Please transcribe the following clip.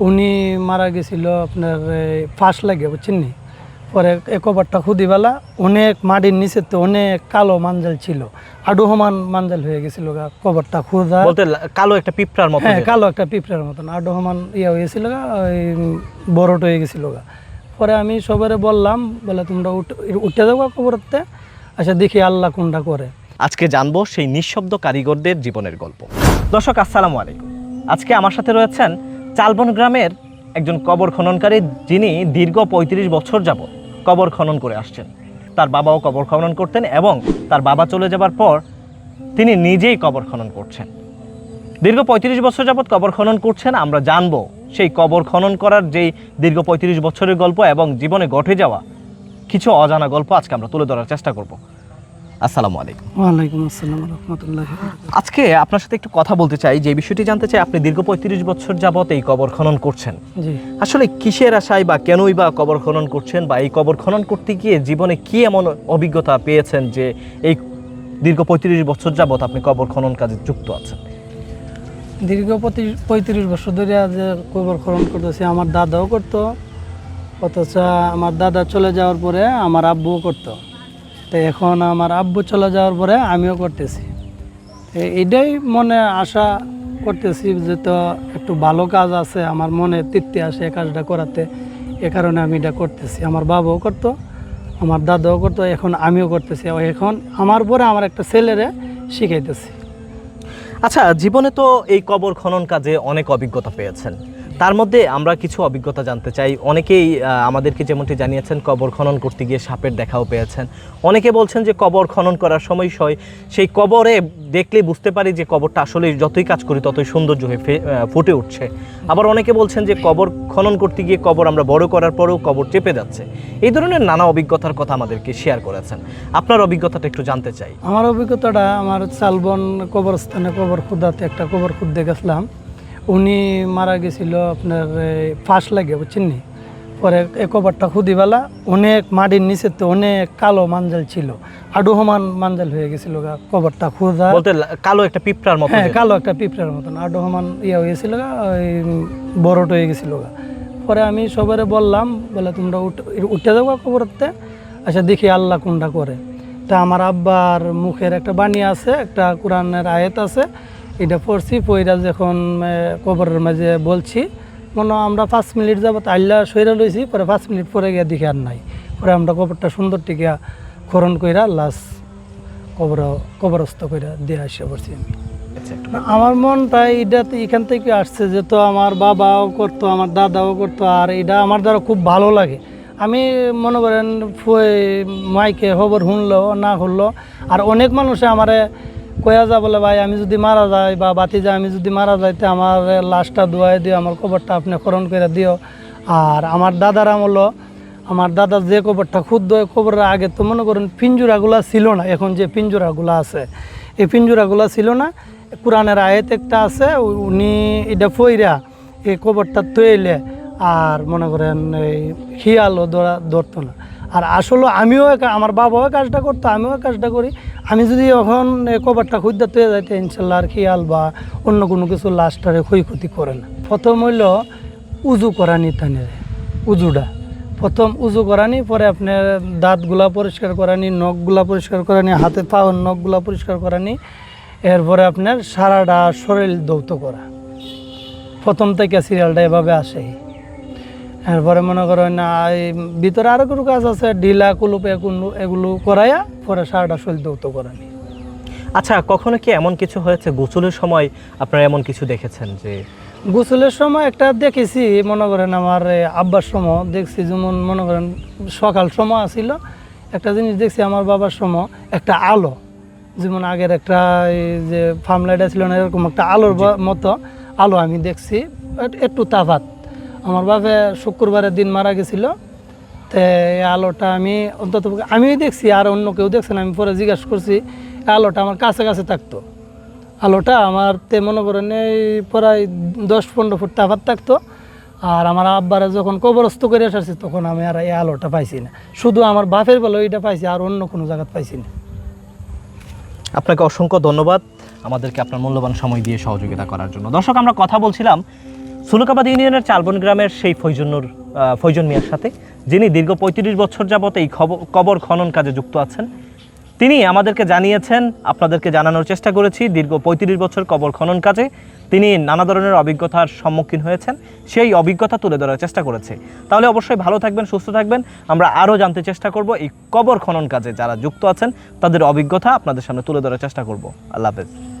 উনি মারা গেছিল আপনার ফাঁস লাগে বুঝছেন নি? পরে এ কবরটা খুদিবেলা অনেক মাটির নিচে তো অনেক কালো মাঞ্জাল ছিল। আডু সমান মাঞ্জাল হয়ে গেছিল গা কবরটা খুদা। বলতে কালো একটা পিঁপড়ার মতো হ্যাঁ কালো একটা পিঁপড়ার মতন আডু সমান ইয়ে হয়ে গেছিল গা ওই বড়ট হয়ে গেছিল গা। পরে আমি সবারে বললাম বলে তোমরা উঠ- যাব কবরতে আচ্ছা দেখি আল্লাহ কোনটা করে। আজকে জানব সেই নিঃশব্দ কারিগরদের জীবনের গল্প। দর্শক আসসালামু আলাইকুম। আজকে আমার সাথে রয়েছেন চালবন গ্রামের একজন কবর খননকারী যিনি দীর্ঘ পঁয়ত্রিশ বছর যাবত কবর খনন করে আসছেন। তার বাবাও কবর খনন করতেন এবং তার বাবা চলে যাবার পর তিনি নিজেই কবর খনন করছেন। দীর্ঘ পঁয়ত্রিশ বছর যাবৎ কবর খনন করছেন, আমরা জানব সেই কবর খনন করার যেই দীর্ঘ পঁয়ত্রিশ বছরের গল্প এবং জীবনে ঘটে যাওয়া কিছু অজানা গল্প আজকে আমরা তুলে ধরার চেষ্টা করব। আসসালামু আলাইকুম। ওয়ালাইকুম আসসালাম রহমতুল্লাহ আজকে আপনার সাথে একটু কথা বলতে চাই যে বিষয়টি জানতে চাই আপনি দীর্ঘ পঁয়ত্রিশ বছর যাবত এই কবর খনন করছেন। জি। আসলে কিসের আশায় বা কেনই বা কবর খনন করছেন বা এই কবর খনন করতে গিয়ে জীবনে কি এমন অভিজ্ঞতা পেয়েছেন যে এই দীর্ঘ পঁয়ত্রিশ বছর যাবত আপনি কবর খনন কাজে যুক্ত আছেন? দীর্ঘ পঁয়ত্রিশ বছর ধরে যে কবর খনন করতেছি। আমার দাদাও করতো অথচ আমার দাদা চলে যাওয়ার পরে আমার আব্বুও করতো। তো এখন আমার আব্বু চলে যাওয়ার পরে আমিও করতেছি। এটাই মনে আশা করতেছি যে তো একটু ভালো কাজ আছে, আমার মনে তৃপ্তি আসে এ কাজটা করাতে। এ কারণে আমি এটা করতেছি। আমার বাবাও করতো, আমার দাদাও করতো, এখন আমিও করতেছি। এখন আমার পরে আমার একটা ছেলেরে শিখাইতেছি। আচ্ছা জীবনে তো এই কবর খনন কাজে অনেক অভিজ্ঞতা পেয়েছেন। তার মধ্যে আমরা কিছু অভিজ্ঞতা জানতে চাই। অনেকেই আমাদেরকে যেমনটি জানিয়েছেন, কবর খনন করতে গিয়ে সাপের দেখাও পেয়েছেন। অনেকে বলছেন যে কবর খনন করার সময় সয়, সেই কবরে দেখলে বুঝতে পারি যে কবরটা আসলে যতই কাজ করি, ততই সৌন্দর্য হয়ে ফুটে উঠছে। আবার অনেকে বলছেন যে কবর খনন করতে গিয়ে কবর আমরা বড় করার পরেও কবর চেপে যাচ্ছে। এই ধরনের নানা অভিজ্ঞতার কথা আমাদেরকে শেয়ার করেছেন। আপনার অভিজ্ঞতাটা একটু জানতে চাই। আমার অভিজ্ঞতাটা, আমার চালবন কবরস্থানে কবর খুদাতে একটা কবর খুদতে গেছিলাম। উনি মারা গেছিল আপনার ফাঁস লাগে বুঝছেন নি? পরে এ কবরটা খুদিবেলা অনেক মাটির নিচে তো অনেক কালো মাঞ্জাল ছিল। আডু সমান মাঞ্জাল হয়ে গেছিল গা কবরটা খুদা বলতে কালো একটা পিঁপড়ার মতো হ্যাঁ কালো একটা পিঁপড়ার মতন। আডু সমান ইয়ে হয়েছিল গা ওই বড়ট হয়ে গেছিল গা। পরে আমি সবারে বললাম বলে তোমরা উঠ- উঠে যাব কবরতে আচ্ছা দেখি আল্লাহ কোনটা করে। তা আমার আব্বার মুখের একটা বাণী আছে একটা কোরআনের আয়াত আছে এটা পড়ছি পইরা যখন কবরের মাঝে বলছি মনে হয় আমরা পাঁচ মিনিট যাবত আল্লাহ সইরা লইছি পরে পাঁচ মিনিট পরে গিয়া দেখি আর নাই। পরে আমরা কবরটা সুন্দর টিকিয়া খরণ কইরা লাশ কবর কবরস্থ কইরা দিয়ে আসে পড়ছি আমি। আচ্ছা, আমার মনটা এটা তো এখান থেকে আসছে যে তো আমার বাবাও করতো আমার দাদাও করতো আর এটা আমার দ্বারা খুব ভালো লাগে। আমি মনে করেন মাইকে খবর শুনলো না শুনলো আর অনেক মানুষে আমারে কয়া যা বলে, ভাই, আমি যদি মারা যাই বা বাতি যাই আমি যদি মারা যাইতে আমার লাশটা ধোয়াই দিও, আমার কবরটা আপনি খরণ করে দিও। আর আমার দাদার আমলো আমার দাদা যে কবরটা ক্ষুদ্র কবরের আগে তো মনে করেন পিঞ্জুরাগুলা ছিল না, এখন যে পিঞ্জুরাগুলা আছে, এই পিঞ্জুরাগুলা ছিল না, কোরআনের আয়াত একটা আছে, উনি এটা ফইরা এই কবরটা তৈলে আর মনে করেন এই হিয়ালও ধরা, ধরতো না। আর আসলে আমিও আমার বাবাও কাজটা করতো, আমিও কাজটা করি আমি যদি এখন কবরটা খুঁজতে তৈরি যাইতে ইনশাল্লাহ আর খিয়াল বা অন্য কোনো কিছু লাস্টারে ক্ষয়ক্ষতি করে না। প্রথম হইল উজু করা নিতানের উজুটা। প্রথম উজু করানি পরে আপনার দাঁতগুলা পরিষ্কার করানি নখগুলা পরিষ্কার করানি হাতে পাওয়ার নখগুলা পরিষ্কার করানি এরপরে আপনার সারাটা শরীর দৌত করা। প্রথম থেকে সিরিয়ালটা এভাবে আসে। এরপরে মনে করেন এই ভিতরে আরও কোনো কাজ আছে? ঢিলা কুলুপ এগুলো এগুলো করাইয়া পরে সারাটা শরীর দৌত করানি আচ্ছা কখনো কি এমন কিছু হয়েছে? গোসলের সময় আপনারা এমন কিছু দেখেছেন যে গোসলের সময় একটা দেখেছি মনে করেন আমার আব্বার সময় দেখছি যেমন মনে করেন সকাল সময় আসিল একটা জিনিস দেখছি আমার বাবার সময় একটা আলো। যেমন আগের একটা এই যে ফার্ম লাইট ছিল না এরকম একটা আলোর মতো আলো আমি দেখছি একটু তাফাত আমার বাপে শুক্রবারের দিন মারা গেছিল। তো আলোটা আমি অন্তত আমিই দেখছি, আর অন্য কেউ দেখছে না, আমি পরে জিজ্ঞাসা করছি আলোটা আমার কাছে কাছে থাকতো। আলোটা আমার তে মনে করেন এই প্রায় দশ পনেরো ফুট তাফাত থাকতো। আর আমার আব্বারা যখন কবরস্থ করে এসেছি, তখন আমি আর এই আলোটা পাইছি না। শুধু আমার বাপের বেলা ওইটা পাইছি, আর অন্য কোনো জায়গায় পাইছি না। আপনাকে অসংখ্য ধন্যবাদ আমাদেরকে আপনার মূল্যবান সময় দিয়ে সহযোগিতা করার জন্য। দর্শক, আমরা কথা বলছিলাম সুলুকাবাদ ইউনিয়নের চালবন গ্রামের সেই ফৈজন্নুর আহ, ফৈজন মিয়ার সাথে যিনি দীর্ঘ পঁয়ত্রিশ বছর যাবত এই কবর খনন কাজে যুক্ত আছেন। তিনি আমাদেরকে জানিয়েছেন আপনাদেরকে জানানোর চেষ্টা করেছি দীর্ঘ পঁয়ত্রিশ বছর কবর খনন কাজে তিনি নানা ধরনের অভিজ্ঞতার সম্মুখীন হয়েছেন সেই অভিজ্ঞতা তুলে ধরার চেষ্টা করেছে। তাহলে অবশ্যই ভালো থাকবেন সুস্থ থাকবেন। আমরা আরও জানতে চেষ্টা করব এই কবর খনন কাজে যারা যুক্ত আছেন তাদের অভিজ্ঞতা আপনাদের সামনে তুলে ধরার চেষ্টা করব। আল্লাহ হাফেজ।